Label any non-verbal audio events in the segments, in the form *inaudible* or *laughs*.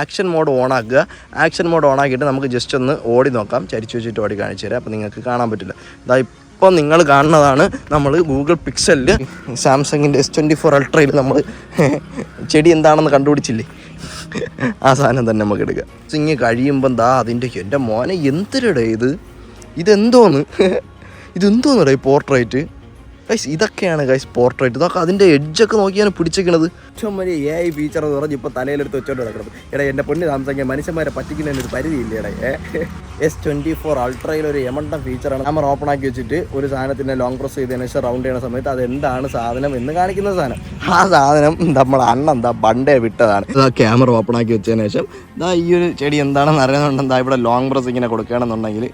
Action mode on ആക്കുക action mode on ആക്കിയിട്ട് നമുക്ക് ജസ്റ്റ് ഒന്ന് ഓടി നോക്കാം. ചരിച്ചു വെച്ചിട്ട് ഓടി കാണിച്ചു തരാം. അപ്പോൾ നിങ്ങൾക്ക് കാണാൻ പറ്റില്ല. ഇതാ ഇപ്പോൾ നിങ്ങൾ കാണുന്നതാണ് നമ്മൾ ഗൂഗിൾ പിക്സലിൽ സാംസങ്ങിന്റെ എസ് ട്വന്റി ഫോർ അൾട്രയിൽ നമ്മൾ ചെടി എന്താണെന്ന് കണ്ടുപിടിച്ചില്ലേ? ആ സാധനം തന്നെ നമുക്ക് എടുക്കുക സിങ് കഴിയുമ്പം ദാ അതിന്റെ എന്റെ മോനെ എന്തിരടേ ഇത്? ഇതെന്തോന്ന്? *laughs* ഇതെന്തോന്നടേ പോർട്രേറ്റ് ഗൈസ് ഇതൊക്കെയാണ് ഗൈസ് പോർട്രേറ്റ് ഇതൊക്കെ അതിന്റെ എഡ്ജൊക്കെ നോക്കിയാണ് പിടിച്ചേക്കണത്. ഏറ്റവും വലിയ എ ഐ ഫീച്ചർ എന്ന് പറഞ്ഞ് ഇപ്പോൾ തലയിലെടുത്ത് വെച്ചോണ്ട് നടക്കണം എടാ എന്റെ പൊണ്ണ് സാംസങ് മനുഷ്യന്മാരെ പറ്റിക്കുന്നതിന് ഒരു പരിധിയില്ല എടാ? എസ് ട്വന്റി ഫോർ അൾട്രയിൽ ഒരു എമണ്ട ഫീച്ചറാണ് നമ്മൾ ഓപ്പൺ ആക്കി വെച്ചിട്ട് ഒരു സാധനത്തിന്റെ ലോങ് പ്രസ് ചെയ്തതിന് ശേഷം റൗണ്ട് ചെയ്യുന്ന സമയത്ത് അത് എന്താണ് സാധനം എന്ന് കാണിക്കുന്ന സാധനം. ആ സാധനം നമ്മൾ അണ്ണൻ എന്താ പണ്ടേ വിട്ടതാണ്. ഇതാ ക്യാമറ ഓപ്പൺ ആക്കി വെച്ചതിന് ശേഷം ഇതാ ഈ ഒരു ചെടി എന്താണെന്ന് അറിയുന്നുണ്ടെന്താ ഇവിടെ ലോങ് പ്രസ് ഇങ്ങനെ കൊടുക്കുകയാണെന്നുണ്ടെങ്കിൽ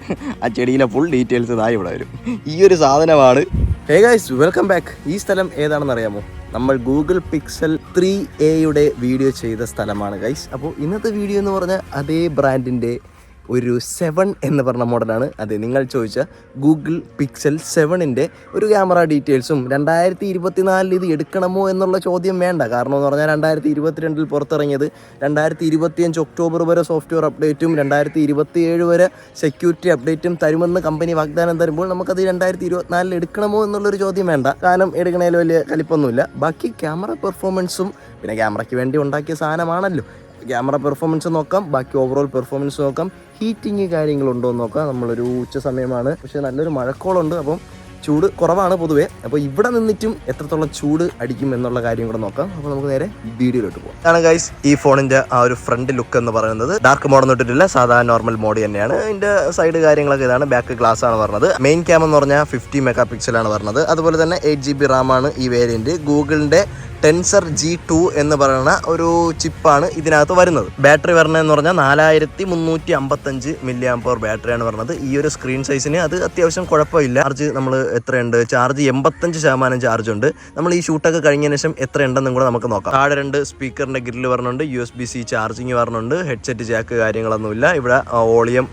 ആ ചെടിയിലെ ഫുൾ ഡീറ്റെയിൽസ് ഇതാ ഇവിടെ വരും. ഈ ഒരു സാധനമാണ് ഹേ ഗൈസ് വെൽക്കം ബാക്ക് ഈ സ്ഥലം ഏതാണെന്ന് അറിയാമോ? നമ്മൾ ഗൂഗിൾ പിക്സൽ ത്രീ എയുടെ വീഡിയോ ചെയ്ത സ്ഥലമാണ് ഗൈസ് അപ്പോൾ ഇന്നത്തെ വീഡിയോ എന്ന് പറഞ്ഞാൽ അതേ ബ്രാൻഡിന്റെ ഒരു സെവൻ എന്ന് പറഞ്ഞ മോഡലാണ് അതെ നിങ്ങൾ ചോദിച്ച ഗൂഗിൾ പിക്സൽ സെവനിന്റെ ഒരു ക്യാമറ ഡീറ്റെയിൽസും രണ്ടായിരത്തി ഇരുപത്തിനാലിൽ ഇത് എടുക്കണമോ എന്നുള്ള ചോദ്യം വേണ്ട. കാരണം എന്ന് പറഞ്ഞാൽ രണ്ടായിരത്തി ഇരുപത്തിരണ്ടിൽ പുറത്തിറങ്ങിയത് രണ്ടായിരത്തി ഇരുപത്തിയഞ്ച് ഒക്ടോബർ വരെ സോഫ്റ്റ്വെയർ അപ്ഡേറ്റും രണ്ടായിരത്തി ഇരുപത്തി ഏഴ് വരെ സെക്യൂരിറ്റി അപ്ഡേറ്റും തരുമെന്ന് കമ്പനി വാഗ്ദാനം തരുമ്പോൾ നമുക്കത് രണ്ടായിരത്തി ഇരുപത്തിനാലിൽ എടുക്കണമോ എന്നുള്ളൊരു ചോദ്യം വേണ്ട. കാരണം എടുക്കണേലും വലിയ കലിപ്പൊന്നുമില്ല. ബാക്കി ക്യാമറ പെർഫോമൻസും പിന്നെ ക്യാമറയ്ക്ക് വേണ്ടി ഉണ്ടാക്കിയ സാധനമാണല്ലോ. ക്യാമറ പെർഫോമൻസ് നോക്കാം ബാക്കി ഓവറോൾ പെർഫോമൻസ് നോക്കാം. ഹീറ്റിങ് കാര്യങ്ങളുണ്ടോ എന്ന് നോക്കാം. നമ്മളൊരു ഉച്ച സമയമാണ്. പക്ഷേ നല്ലൊരു മഴക്കോളുണ്ട്. അപ്പം ചൂട് കുറവാണ് പൊതുവേ. അപ്പോൾ ഇവിടെ നിന്നിട്ടും എത്രത്തോളം ചൂട് അടിക്കും എന്നുള്ള കാര്യം കൂടെ നോക്കാം. അപ്പോൾ നമുക്ക് നേരെ വീഡിയോയിലോട്ട് പോകാം ഇതാണ് ഗൈസ് ഈ ഫോണിന്റെ ആ ഒരു ഫ്രണ്ട് ലുക്ക് എന്ന് പറയുന്നത്. ഡാർക്ക് മോഡ് ഇട്ടിട്ടില്ല. സാധാരണ നോർമൽ മോഡ് തന്നെയാണ്. ഇതിന്റെ സൈഡ് കാര്യങ്ങളൊക്കെ ഇതാണ്. ബാക്ക് ഗ്ലാസ് ആണ് പറഞ്ഞത്. മെയിൻ ക്യാം എന്ന് പറഞ്ഞാൽ ഫിഫ്റ്റി മെഗാ പിക്സലാണ് പറഞ്ഞത്. അതുപോലെ തന്നെ എയ്റ്റ് ജി ബി ആണ് ഈ വേരിയന്റ് ഗൂഗിളിന്റെ ടെൻസർ ജി ടു എന്ന് പറയുന്ന ഒരു ചിപ്പാണ് ഇതിനകത്ത് വരുന്നത്. ബാറ്ററി വരുന്നതെന്ന് പറഞ്ഞാൽ നാലായിരത്തി മുന്നൂറ്റി അമ്പത്തഞ്ച് മില്ലി ആംപവർ ബാറ്ററിയാണ് പറഞ്ഞത് ഈ ഒരു സ്ക്രീൻ സൈസിന് അത് അത്യാവശ്യം കുഴപ്പമില്ല. ചാർജ് നമ്മൾ എത്രയുണ്ട്? ചാർജ് എൺപത്തഞ്ച് ശതമാനം ചാർജ് ഉണ്ട്. നമ്മൾ ഈ ഷൂട്ടൊക്കെ കഴിഞ്ഞതിന് ശേഷം എത്രയുണ്ടെന്നും കൂടെ നമുക്ക് നോക്കാം. താഴെ രണ്ട് സ്പീക്കറിന്റെ grill പറഞ്ഞുണ്ട് U S B C charging പറഞ്ഞുണ്ട് headset jack കാര്യങ്ങളൊന്നുമില്ല. ഇവിടെ volume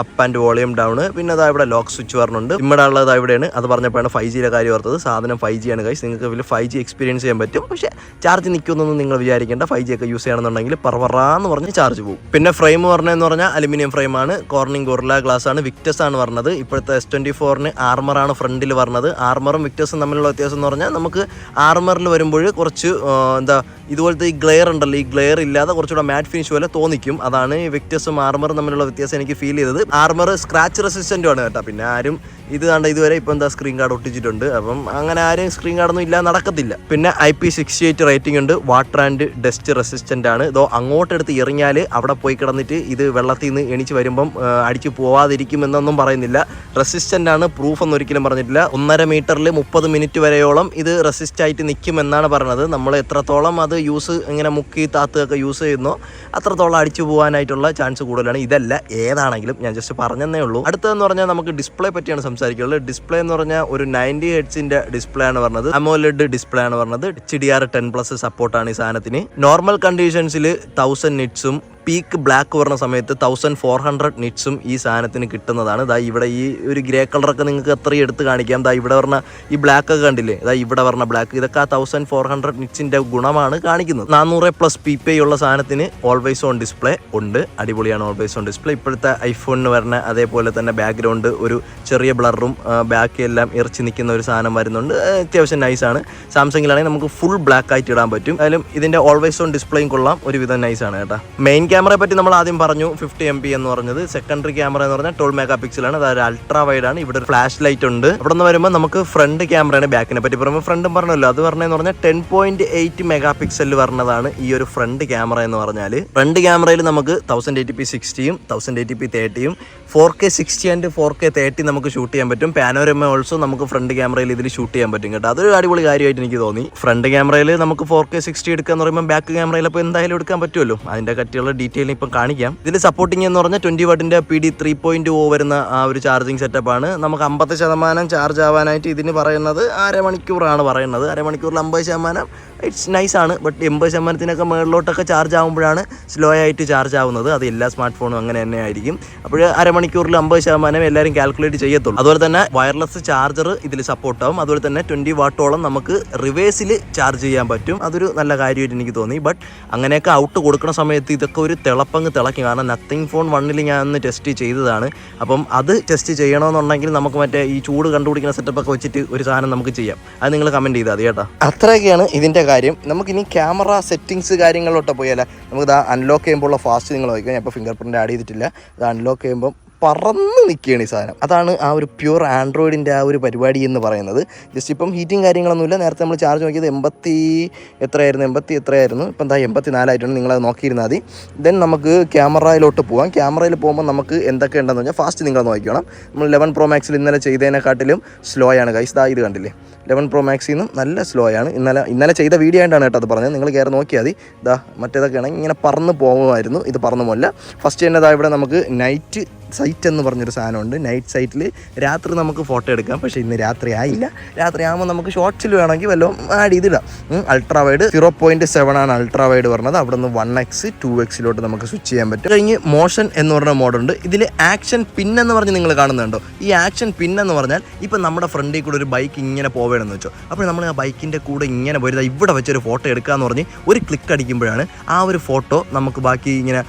up and volume down പിന്നെ അതാ ഇവിടെ ലോക്ക് സ്വിച്ച് പറഞ്ഞുണ്ട്. ഇവിടെ ഉള്ളത് ഇവിടെയാണ്. അത് പറഞ്ഞപ്പോഴാണ് ഫൈവ് ജിയുടെ കാര്യം ഓർത്തത്. സാധനം ഫൈവ് ജി ആണ് കഴിച്ച് നിങ്ങൾക്ക് ഇതിൽ ഫൈവ് ജി എക്സ്പീരിയൻസ് ചെയ്യാൻ പറ്റും. പക്ഷേ ചാർജ് നിൽക്കുമെന്നൊന്നും നിങ്ങൾ വിചാരിക്കേണ്ട. ഫൈവ് ജി ഒക്കെ യൂസ് ചെയ്യണമെന്നുണ്ടെങ്കിൽ പറവറാന്ന് പറഞ്ഞ് ചാർജ് പോകും. പിന്നെ ഫ്രെയിം പറഞ്ഞതെന്ന് പറഞ്ഞാൽ അലുമിനിയം ഫ്രെയിം ആണ്. കോർണിംഗ് ഗൊറില്ല ഗ്ലാസ് ആണ്. വിക്ടസ് ആണ് പറഞ്ഞത്. ഇപ്പോഴത്തെ എസ് ട്വന്റി ഫോറിന് ആർമറാണ് ഫ്രണ്ടിൽ പറഞ്ഞത്. ആർമറും വിക്ടസും തമ്മിലുള്ള വ്യത്യാസം എന്ന് പറഞ്ഞാൽ നമുക്ക് ആർമറിൽ വരുമ്പോൾ കുറച്ച് എന്താ ഇതുപോലത്തെ ഈ ഗ്ലെയർ ഉണ്ടല്ലോ ഈ ഗ്ലെയർ ഇല്ലാതെ കുറച്ചുകൂടെ മാറ്റ് ഫിനിഷ് പോലെ തോന്നിക്കും. അതാണ് വിക്ടസും ആർമറും തമ്മിലുള്ള വ്യത്യാസം എനിക്ക് ഫീൽ ചെയ്തത്. ആർമർ സ്ക്രാച്ച് റെസിസ്റ്റന്റും ആണ് കേട്ടോ. പിന്നെ ആരും ഇത് കണ്ട ഇതുവരെ ഇപ്പം എന്താ സ്ക്രീൻ കാർഡ് ഒട്ടിച്ചിട്ടുണ്ട്. അപ്പം അങ്ങനെ ആരും സ്ക്രീൻ കാർഡൊന്നും ഇല്ല നടക്കത്തില്ല. പിന്നെ I P sixty eight rating ഉണ്ട്. വാട്ടർ ആൻഡ് ഡസ്റ്റ് റെസിസ്റ്റന്റ് ആണ്. ഇതോ അങ്ങോട്ടെടുത്ത് എറിഞ്ഞാൽ അവിടെ പോയി കിടന്നിട്ട് ഇത് വെള്ളത്തിൽ നിന്ന് എണിച്ച് വരുമ്പം അടിച്ച് പോവാതിരിക്കും എന്നൊന്നും പറയുന്നില്ല. റെസിസ്റ്റന്റ് ആണ് പ്രൂഫ് ഒന്നും ഒരിക്കലും പറഞ്ഞിട്ടില്ല. ഒന്നര മീറ്ററിൽ മുപ്പത് മിനിറ്റ് വരെയോളം ഇത് റെസിസ്റ്റ് ആയിട്ട് നിൽക്കും എന്നാണ് പറഞ്ഞത്. നമ്മൾ എത്രത്തോളം അത് യൂസ് ഇങ്ങനെ മുക്കി താത്തുകയൊക്കെ യൂസ് ചെയ്യുന്നോ അത്രത്തോളം അടിച്ചു പോകാനായിട്ടുള്ള ചാൻസ് കൂടുതലാണ്. ഇതല്ല ഏതാണെങ്കിലും ഞാൻ ജസ്റ്റ് പറഞ്ഞതേ ഉള്ളൂ. അടുത്തതെന്ന് പറഞ്ഞാൽ നമുക്ക് ഡിസ്പ്ലേ പറ്റിയാണ് സംസാരിക്കുന്നത്. ഡിസ്പ്ലേ എന്ന് പറഞ്ഞാൽ ഒരു നയന്റി ഹെഡ്സിന്റെ ഡിസ്പ്ലേ ആണ് പറഞ്ഞത്. അമോലെഡ് ഡിസ്പ്ലേ ആണ് പറഞ്ഞത്. H D R ten plus സപ്പോർട്ടാണ് ഈ സാധനത്തിന്. നോർമൽ കണ്ടീഷൻസിൽ തൗസൻഡ് നിറ്റ്സും പീക്ക് ബ്ലാക്ക് പറഞ്ഞ സമയത്ത് തൗസൻഡ് ഫോർ ഹൺഡ്രഡ് നിറ്റ്സും ഈ സാധനത്തിന് കിട്ടുന്നതാണ്. ഇതാ ഇവിടെ ഈ ഒരു ഗ്രേ കളറൊക്കെ നിങ്ങൾക്ക് എത്രയും എടുത്ത് കാണിക്കാം. ഇതാ ഇവിടെ പറഞ്ഞ ഈ ബ്ലാക്ക് ഒക്കെ കണ്ടില്ലേ? ഇതാ ഇവിടെ പറഞ്ഞ ബ്ലാക്ക് ഇതൊക്കെ ആ തൗസൻഡ് ഫോർ ഹൺഡ്രഡ് നിറ്റ്സിന്റെ ഗുണമാണ് കാണിക്കുന്നത്. നാനൂറ് പ്ലസ് പി പേ ഉള്ള സാധനത്തിന് ഓൾവേസ് ഓൺ ഡിസ്പ്ലേ ഉണ്ട്. അടിപൊളിയാണ് ഓൾവേസ് ഓൺ ഡിസ്പ്ലേ ഇപ്പോഴത്തെ ഐഫോണിന് വരുന്ന അതേപോലെ തന്നെ ബാക്ക്ഗ്രൗണ്ട് ഒരു ചെറിയ ബ്ലറും ബാക്കി എല്ലാം ഇറച്ചി നിൽക്കുന്ന ഒരു സാധനം വരുന്നുണ്ട്. അത്യാവശ്യം നൈസാണ് സാംസങ്ങിലാണെങ്കിൽ നമുക്ക് ഫുൾ ബ്ലാക്ക് ആയിട്ട് ഇടാൻ പറ്റും. അതിലും ഇതിന്റെ ഓൾവേസ് ഓൺ ഡിസ്പ്ലേയും കൊള്ളാം. ഒരുവിധം നൈസാണ് കേട്ടോ. മെയിൻ ക്യാമറയെ പറ്റി നമ്മൾ ആദ്യം പറഞ്ഞു ഫിഫ്റ്റി എം പി എന്ന് പറഞ്ഞത്. സെക്കൻഡറി ക്യാമറ എന്ന് പറഞ്ഞാൽ ട്വൽവ് മെഗാ പിക്സലാണ് അതായത് അൾട്രാ വൈഡ് ആണ്. ഇവിടെ ഒരു ഫ്ലാഷ് ലൈറ്റ് ഉണ്ട്. അവിടെ നിന്ന് വരുമ്പോൾ നമുക്ക് ഫ്രണ്ട് ക്യാമറയാണ് ബാക്കിനെ പറ്റി പറയുമ്പോൾ ഫ്രണ്ടും പറഞ്ഞല്ലോ. അത് പറഞ്ഞതെന്ന് പറഞ്ഞാൽ ടെൻ പോയിന്റ് എയ്റ്റ് മെഗാ പിക്സലിൽ പറഞ്ഞതാണ് ഈ ഒരു ഫ്രണ്ട് ക്യാമറ എന്ന് പറഞ്ഞാൽ ഫ്രണ്ട് ക്യാമറയിൽ നമുക്ക് തൗസൻഡ് എയ്റ്റി പി സിക്സ്റ്റിയും thousand eighty P തേർട്ടിയും four K sixty and four K thirty നമുക്ക് ഷൂട്ട് ചെയ്യാൻ പറ്റും. പാനോരമ ഓൾസോ നമുക്ക് ഫ്രണ്ട് ക്യാമറയിൽ ഇതിൽ ഷൂട്ട് ചെയ്യാൻ പറ്റും കേട്ടോ. അതൊരു അടിപൊളി കാര്യമായിട്ട് എനിക്ക് തോന്നി. ഫ്രണ്ട് ക്യാമറയിൽ നമുക്ക് ഫോർ കെ സിക്സ്റ്റി എടുക്കുക എന്ന് പറയുമ്പോൾ ബാക്ക് ക്യാമറയിൽ അപ്പോൾ എന്തായാലും എടുക്കാൻ പറ്റുമല്ലോ. അതിന്റെ കട്ടിയുള്ള ഡീറ്റെയിൽ ഇപ്പം കാണിക്കാം. ഇതിൽ സപ്പോർട്ടിങ് എന്ന് പറഞ്ഞാൽ twenty വാട്ടിന്റെ P D three point O വരുന്ന ആ ഒരു ചാർജിങ് സെറ്റപ്പാണ് നമുക്ക് അമ്പത് ശതമാനം ചാർജ് ആവാനായിട്ട് ഇതിന് പറയുന്നത് അരമണിക്കൂറാണ് പറയുന്നത്. അരമണിക്കൂറിൽ അമ്പത് ശതമാനം ഇറ്റ്സ് നൈസ് ആണ്. ബട്ട് എൺപത് ശതമാനത്തിനൊക്കെ മുകളിലോട്ടൊക്കെ ചാർജ് ആകുമ്പോഴാണ് സ്ലോ ആയിട്ട് ചാർജ് ആവുന്നത്. അത് എല്ലാ സ്മാർട്ട് ഫോണും അങ്ങനെ തന്നെ ആയിരിക്കും. അപ്പോൾ അരമണിക്കൂറിൽ അമ്പത് ശതമാനം എല്ലാവരും കാൽക്കുലേറ്റ് ചെയ്യത്തുള്ളൂ. അതുപോലെ തന്നെ വയർലെസ് ചാർജർ ഇതിൽ സപ്പോർട്ട് ആവും. അതുപോലെ തന്നെ ട്വന്റി വാട്ടോളം നമുക്ക് റിവേഴ്സിൽ ചാർജ് ചെയ്യാൻ പറ്റും. അതൊരു നല്ല കാര്യമായിട്ട് എനിക്ക് തോന്നി. ബട്ട് അങ്ങനെയൊക്കെ ഔട്ട് കൊടുക്കുന്ന സമയത്ത് ഇതൊക്കെ ഒരു തിളപ്പങ്ങ് തിളക്കും കാരണം നത്തിങ് ഫോൺ വണ്ണിൽ ഞാൻ ഒന്ന് ടെസ്റ്റ് ചെയ്തതാണ്. അപ്പം അത് ടെസ്റ്റ് ചെയ്യണമെന്നുണ്ടെങ്കിൽ നമുക്ക് മറ്റേ ഈ ചൂട് കണ്ടുപിടിക്കുന്ന സെറ്റപ്പ് ഒക്കെ വെച്ചിട്ട് ഒരു സാധനം നമുക്ക് ചെയ്യാം. അത് നിങ്ങൾ കമന്റ് ചെയ്താൽ മതി കേട്ടോ. അത്രയൊക്കെയാണ് ഇതിന്റെ കാര്യം നമുക്കിനി ക്യാമറ സെറ്റിങ്സ് കാര്യങ്ങളിലോട്ട് പോയാലേ നമുക്ക് ഇത് അൺലോക്ക് ചെയ്യുമ്പോൾ ഫാസ്റ്റ് നിങ്ങൾ ഞാൻ ഇപ്പോൾ ഫിംഗർ പ്രിന്റ് ആഡ് ചെയ്തിട്ടില്ല. ഇത് അൺലോക്ക് ചെയ്യുമ്പോൾ പറന്ന് നിൽക്കുകയാണ് ഈ സാധനം. അതാണ് ആ ഒരു പ്യൂർ ആൻഡ്രോയിഡിന്റെ ആ ഒരു പരിപാടി എന്ന് പറയുന്നത്. ജസ്റ്റ് ഇപ്പം ഹീറ്റിംഗ് കാര്യങ്ങളൊന്നുമില്ല നേരത്തെ നമ്മൾ ചാർജ് നോക്കിയത് എൺപത്തി എത്രയായിരുന്നു? എൺപത്തി എത്രയായിരുന്നു? ഇപ്പം എന്താ എൺപത്തി നാലായിട്ടുണ്ട് നിങ്ങളത് നോക്കിയിരുന്നാൽ മതി. ദെൻ നമുക്ക് ക്യാമറയിലോട്ട് പോകാം ക്യാമറയിൽ പോകുമ്പോൾ നമുക്ക് എന്തൊക്കെ ഉണ്ടെന്ന് പറഞ്ഞാൽ ഫാസ്റ്റ് നിങ്ങൾ നോക്കിക്കണം. നമ്മൾ ലെവൻ പ്രോ മാക്സിൽ ഇന്നലെ ചെയ്തതിനെക്കാട്ടിലും സ്ലോ ആണ്. കൈസ് ദാ ഇത് കണ്ടില്ലേ? ലെവൻ പ്രോ മാക്സിൽ നിന്നും നല്ല സ്ലോ ആണ്. ഇന്നലെ ഇന്നലെ ചെയ്ത വീഡിയോ ആയിട്ടാണ് കേട്ടോ അത് പറഞ്ഞത്. നിങ്ങൾ കയറി നോക്കിയാൽ മതി. ഇതാ മറ്റേതൊക്കെ ഇങ്ങനെ പറന്ന് പോകുമായിരുന്നു ഇത് പറന്നു പോകില്ല ഫസ്റ്റ് തന്നെ ഇതാ ഇവിടെ നമുക്ക് നൈറ്റ് സൈറ്റ് എന്ന് പറഞ്ഞൊരു സാധനമുണ്ട്. നൈറ്റ് സൈറ്റിൽ രാത്രി നമുക്ക് ഫോട്ടോ എടുക്കാം. പക്ഷേ ഇന്ന് രാത്രി ആയില്ല. രാത്രി ആകുമ്പോൾ നമുക്ക് ഷോർട്സിൽ വേണമെങ്കിൽ വല്ലതും ആഡ് ചെയ്തിടാം. Ultra wide zero point seven ആണ് അൾട്രാ വൈഡ് പറഞ്ഞത്. അവിടെ നിന്ന് വൺ എക്സ് ടു എക്സിലോട്ട് നമുക്ക് സ്വിച്ച് ചെയ്യാൻ പറ്റും. കഴിഞ്ഞ് മോഷൻ എന്ന് പറഞ്ഞ മോഡുണ്ട് ഇതിൽ ആക്ഷൻ പിൻ എന്ന് പറഞ്ഞ് നിങ്ങൾ കാണുന്നുണ്ടോ? ഈ ആക്ഷൻ പിൻ എന്ന് പറഞ്ഞാൽ ഇപ്പം നമ്മുടെ ഫ്രണ്ടിൽ കൂടെ ഒരു ബൈക്ക് ഇങ്ങനെ പോവേണമെന്ന് വെച്ചോ. അപ്പോൾ നമ്മൾ ആ ബൈക്കിന്റെ കൂടെ ഇങ്ങനെ പോയത് ഇവിടെ വെച്ചൊരു ഫോട്ടോ എടുക്കാമെന്ന് പറഞ്ഞ് ഒരു ക്ലിക്ക് അടിക്കുമ്പോഴാണ് ആ ഒരു ഫോട്ടോ നമുക്ക് ബാക്കി ഇങ്ങനെ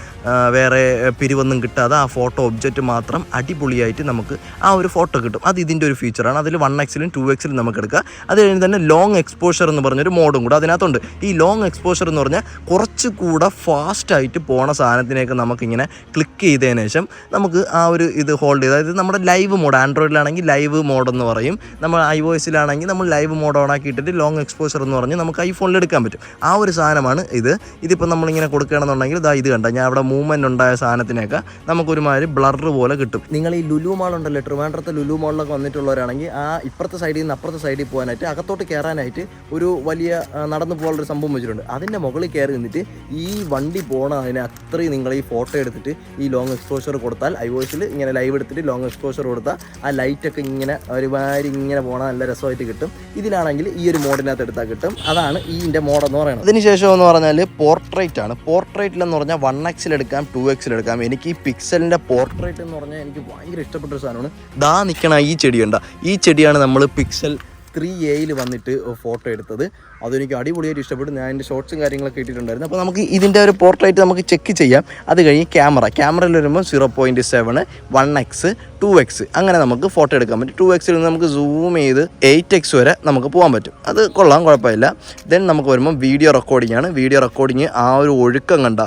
വേറെ പിരിവൊന്നും കിട്ടാതെ ആ ഫോട്ടോ ഒബ്ജക്റ്റ് മാത്രം അടിപൊളിയായിട്ട് നമുക്ക് ആ ഒരു ഫോട്ടോ കിട്ടും. അത് ഇതിന്റെ ഒരു ഫീച്ചറാണ് അതിൽ വൺ എക്സിലും ടു എക്സിലും നമുക്ക് എടുക്കാം അത് കഴിഞ്ഞ് തന്നെ ലോങ് എക്സ്പോഷർ എന്ന് പറഞ്ഞൊരു മോഡും കൂടെ അതിനകത്തുണ്ട്. ഈ ലോങ് എക്സ്പോഷർ എന്ന് പറഞ്ഞാൽ കുറച്ചുകൂടെ ഫാസ്റ്റായിട്ട് പോണ സാധനത്തിനെയൊക്കെ നമുക്കിങ്ങനെ ക്ലിക്ക് ചെയ്തതിന് ശേഷം നമുക്ക് ആ ഒരു ഇത് ഹോൾഡ് ചെയ്ത് അതായത് നമ്മുടെ ലൈവ് മോഡ് ആൻഡ്രോയിഡിലാണെങ്കിൽ ലൈവ് മോഡ് എന്ന് പറയും. നമ്മൾ ഐ ഒ എസിലാണെങ്കിൽ നമ്മൾ ലൈവ് മോഡ് ഓൺ ആക്കിയിട്ടിട്ട് ലോങ് എക്സ്പോഷർ എന്ന് പറഞ്ഞ് നമുക്ക് ഐഫോണിൽ എടുക്കാൻ പറ്റും. ആ ഒരു സാധനമാണ് ഇത്. ഇതിപ്പോൾ നമ്മളിങ്ങനെ കൊടുക്കുകയാണെന്നുണ്ടെങ്കിൽ ഇതാ ഇത് കണ്ട? ഞാൻ അവിടെ മൂവ്മെന്റ് ഉണ്ടായ സാധനത്തിനൊക്കെ നമുക്കൊരുമാതിരി ബ്ലർ പോലെ കിട്ടും. നിങ്ങൾ ഈ ലുലു മാൾ ഉണ്ടല്ലോ ട്രിവാൻഡ്രത്തെ ലുലു മാളിലൊക്കെ വന്നിട്ടുള്ളവരാണെങ്കിൽ ആ ഇപ്പുറത്തെ സൈഡിൽ നിന്ന് അപ്പുറത്തെ സൈഡിൽ പോകാനായിട്ട് അകത്തോട്ട് കയറാനായിട്ട് ഒരു വലിയ നടന്നു പോകാനുള്ളൊരു സംഭവം വെച്ചിട്ടുണ്ട്. അതിന്റെ മുകളിൽ കയറി നിന്നിട്ട് ഈ വണ്ടി പോണ അതിനെ അത്രയും നിങ്ങൾ ഈ ഫോട്ടോ എടുത്തിട്ട് ഈ ലോങ് എക്സ്പോഷർ കൊടുത്താൽ ഐ വോയ്സിൽ ഇങ്ങനെ ലൈവ് എടുത്തിട്ട് ലോങ് എക്സ്പോഷർ കൊടുത്താൽ ആ ലൈറ്റൊക്കെ ഇങ്ങനെ ഒരുമാതിരി ഇങ്ങനെ പോണ നല്ല രസമായിട്ട് കിട്ടും. ഇതിലാണെങ്കിൽ ഈ ഒരു മോഡിനകത്ത് എടുത്താൽ കിട്ടും. അതാണ് ഈ ഇതിന്റെ മോഡ് എന്ന് പറയുന്നത്. അതിനുശേഷം എന്ന് പറഞ്ഞാൽ പോർട്രേറ്റ് ആണ്. പോർട്രേറ്റിൽ എന്ന് പറഞ്ഞാൽ വൺ എക്സിൽ എടുക്കാം ടു എക്സിൽ എടുക്കാം. എനിക്ക് ഈ പിക്സലിന്റെ പോർട്രേറ്റ് എന്ന് പറഞ്ഞാൽ എനിക്ക് ഭയങ്കര ഇഷ്ടപ്പെട്ട ഒരു സാധനമാണ്. ദാ നിൽക്കണ ഈ ചെടി ചെടിയുണ്ട. ഈ ചെടിയാണ് നമ്മൾ പിക്സൽ ത്രീ എയിൽ വന്നിട്ട് ഫോട്ടോ എടുത്തത്. അതെനിക്ക് അടിപൊളിയായിട്ട് ഇഷ്ടപ്പെട്ടു. ഞാൻ എന്റെ ഷോർട്സും കാര്യങ്ങളൊക്കെ ഇട്ടിട്ടുണ്ടായിരുന്നു. അപ്പോൾ നമുക്ക് ഇതിന്റെ ഒരു പോർട്രേറ്റ് നമുക്ക് ചെക്ക് ചെയ്യാം. അത് കഴിഞ്ഞ് ക്യാമറ ക്യാമറയിൽ വരുമ്പോൾ zero point seven one X two X അങ്ങനെ നമുക്ക് ഫോട്ടോ എടുക്കാൻ പറ്റും. ടു എക്സിൽ നിന്ന് നമുക്ക് സൂം ചെയ്ത് എയ്റ്റ് എക്സ് വരെ നമുക്ക് പോകാൻ പറ്റും. അത് കൊള്ളാം കുഴപ്പമില്ല. ദെൻ നമുക്ക് വരുമ്പോൾ വീഡിയോ റെക്കോർഡിംഗ് ആണ്. വീഡിയോ റെക്കോർഡിങ് ആ ഒരു ഒഴുക്കം കണ്ട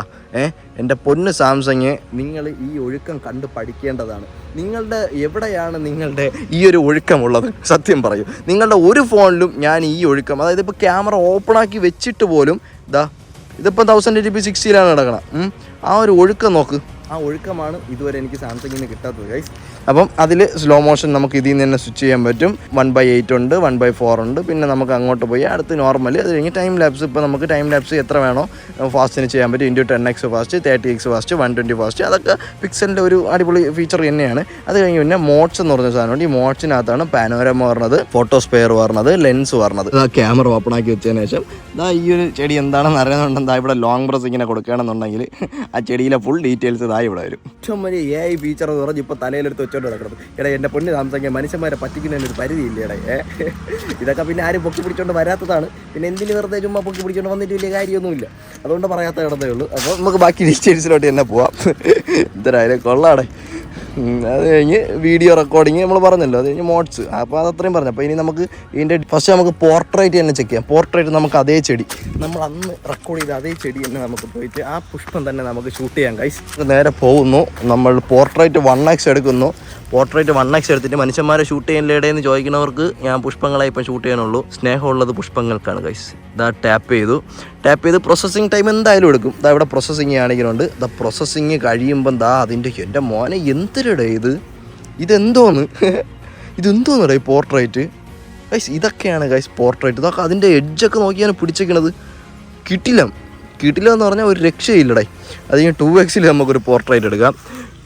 എന്റെ പൊന്ന് സാംസങ് നിങ്ങൾ ഈ ഒഴുക്കം കണ്ട് പഠിക്കേണ്ടതാണ്. നിങ്ങളുടെ എവിടെയാണ് നിങ്ങളുടെ ഈ ഒരു ഒഴുക്കമുള്ളത്? സത്യം പറയൂ. നിങ്ങളുടെ ഒരു ഫോണിലും ഞാൻ ഈ ഒഴുക്കം അതായത് ഇപ്പോൾ ക്യാമറ ഓപ്പണാക്കി വെച്ചിട്ട് പോലും ഇതാ ഇതിപ്പോൾ തൗസൻഡ് ബി സിക്സ്റ്റിയിലാണ് കിടക്കണം ഉം. ആ ഒരു ഒഴുക്കം നോക്ക്. ആ ഒഴുക്കമാണ് ഇതുവരെ എനിക്ക് സാംസങ്ങിൽ നിന്ന് കിട്ടാത്തത് ഗൈസ് അപ്പം അതിൽ സ്ലോ മോഷൻ നമുക്ക് ഇതിൽ നിന്ന് തന്നെ സ്വിച്ച് ചെയ്യാൻ പറ്റും. വൺ ബൈ എയ്റ്റ് ഉണ്ട് വൺ ബൈ ഫോർ ഉണ്ട്. പിന്നെ നമുക്ക് അങ്ങോട്ട് പോയി അടുത്ത് നോർമൽ അത് കഴിഞ്ഞ് ടൈം ലാപ്സ് ഇപ്പോൾ നമുക്ക് ടൈം ലാപ്സ് എത്ര വേണോ ഫാസ്റ്റിന് ചെയ്യാൻ പറ്റും. Into ten X fast thirty X fast one twenty fast അതൊക്കെ പിക്സലിന്റെ ഒരു അടിപൊളി ഫീച്ചർ തന്നെയാണ്. അത് കഴിഞ്ഞ് പിന്നെ മോഡ്സ് എന്ന് പറഞ്ഞ സാധനമുണ്ട്. ഈ മോഡ്സിനകത്താണ് പാനോരമ പറഞ്ഞത് ഫോട്ടോ സ്പെയർ പറഞ്ഞത് ലെൻസ് പറഞ്ഞത്. ക്യാമറ ഓപ്പൺ ആക്കി വെച്ചതിന് ശേഷം ഇതാ ഈ ഒരു ചെടി എന്താണെന്ന് അറിയുന്നുണ്ടെന്താ ഇവിടെ ലോങ് പ്രസ് ഇങ്ങനെ കൊടുക്കുകയാണെന്നുണ്ടെങ്കിൽ ആ ചെടിയിലെ ഫുൾ ഡീറ്റെയിൽസ് ഇതായി ഇവിടെ വരും. ഏറ്റവും വലിയ എ ഐ ഫീച്ചർ എന്ന് പറഞ്ഞ് ഇപ്പോൾ തലയിലെടുത്ത് വെച്ചോണ്ട് കിടക്കണം എടാ എന്റെ പൊണ്ണ് താമസിക്കാൻ മനുഷ്യന്മാരെ പറ്റിക്കുന്നതിന് ഒരു പരിധിയില്ല എടേ ഇതൊക്കെ പിന്നെ ആരും പൊക്കി പിടിച്ചോണ്ട് വരാത്തതാണ്. പിന്നെ എന്തിന് വെറുതെ ചുമ്മാ പൊക്കി പിടിച്ചോണ്ട് വന്നിട്ട് വലിയ കാര്യമൊന്നുമില്ല. അതുകൊണ്ട് പറയാത്ത കിടന്നേ ഉള്ളൂ. അപ്പോൾ നമുക്ക് ബാക്കി ഡീറ്റെയിൽസിലോട്ട് തന്നെ പോവാം. എന്തായാലും കൊള്ളാടെ അത് കഴിഞ്ഞ് വീഡിയോ റെക്കോർഡിങ് നമ്മൾ പറഞ്ഞല്ലോ അത് കഴിഞ്ഞ് മോഡ്സ് അപ്പോൾ അത് അത്രയും പറഞ്ഞു. അപ്പോൾ ഇനി നമുക്ക് ഇതിന്റെ ഫസ്റ്റ് നമുക്ക് പോർട്രേറ്റ് തന്നെ ചെക്ക് ചെയ്യാം. പോർട്രേറ്റ് നമുക്ക് അതേ ചെടി. നമ്മൾ അന്ന് റെക്കോർഡ് ചെയ്ത അതേ ചെടി തന്നെ നമുക്ക് പോയിട്ട് ആ പുഷ്പം തന്നെ നമുക്ക് ഷൂട്ട് ചെയ്യാം കൈസ് നേരെ പോകുന്നു. നമ്മൾ പോർട്രേറ്റ് വൺ എക്സ് എടുക്കുന്നു. പോർട്രേറ്റ് വൺ എക്സ് എടുത്തിട്ട് മനുഷ്യന്മാരെ ഷൂട്ട് ചെയ്യുന്നതിനിടയിൽ ചോദിക്കുന്നവർക്ക് ഞാൻ പുഷ്പങ്ങളെ ഇപ്പം ഷൂട്ട് ചെയ്യാനുള്ളൂ. സ്നേഹമുള്ളത് പുഷ്പങ്ങൾക്കാണ് കൈസ് ഇതാ ടാപ്പ് ചെയ്തു. ടാപ്പ് ചെയ്ത് പ്രോസസ്സിങ് ടൈം എന്തായാലും എടുക്കും. ദാ ഇവിടെ പ്രോസസ്സിങ് കാണിക്കുന്നുണ്ട്. ദാ പ്രോസസ്സിങ് കഴിയുമ്പം ദാ അതിന്റെ എന്റെ മോനെ എന്തിരടേ ഇത്? ഇതെന്തോന്ന്? *laughs* ഇതെന്തോന്നടേ ഈ പോർട്രേറ്റ് ഗൈസ് ഇതൊക്കെയാണ് ഗൈസ് പോർട്രേറ്റ് ഇതൊക്കെ അതിന്റെ എഡ്ജൊക്കെ നോക്കിയാണ് പിടിച്ചേക്കണത്. കിട്ടില്ല. കിട്ടില്ല എന്ന് പറഞ്ഞാൽ ഒരു രക്ഷയില്ലടേ അത് കഴിഞ്ഞ് ടു എക്സിൽ നമുക്കൊരു പോർട്രേറ്റ് എടുക്കാം.